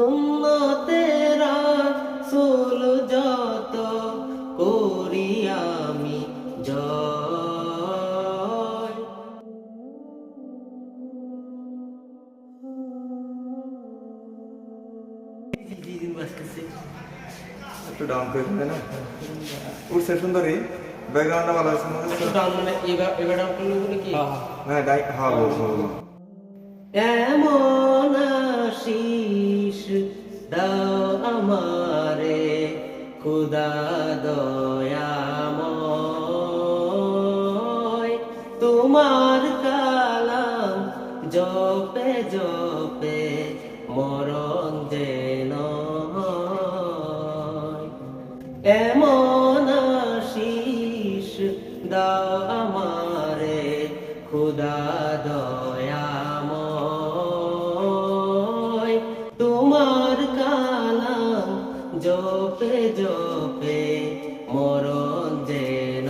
সুন্নতেরা সুল যত করি আমি জয়। একটু ডাউন করে না? উঠছে সুন্দরী। ব্যাকগ্রাউন্ডটা ভালো আছে মনে ডাউন মানে এবার এবার ডাউন করলে বলে কি? হ্যাঁ হ্যাঁ বল। এমন খুদা দয়াময় তোমার কালাম জপে জপে মরণ যেন এমন জপে জপে মরণ যেন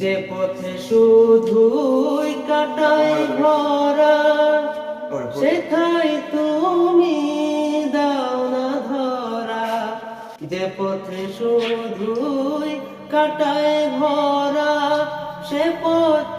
যে পথে শুধুই কাটাই ভরা বল। তুমি দাও না ধরা যে পথে শুধুই কাটায় ভরা সে পথ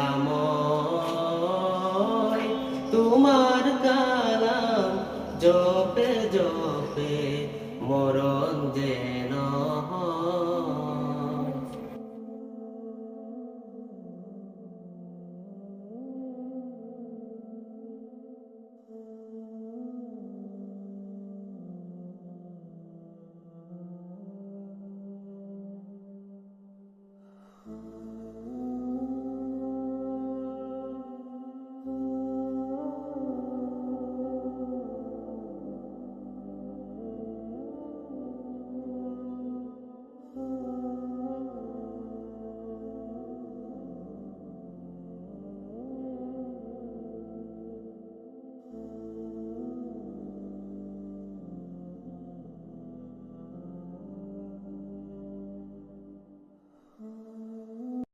জপে জপে মরণ যে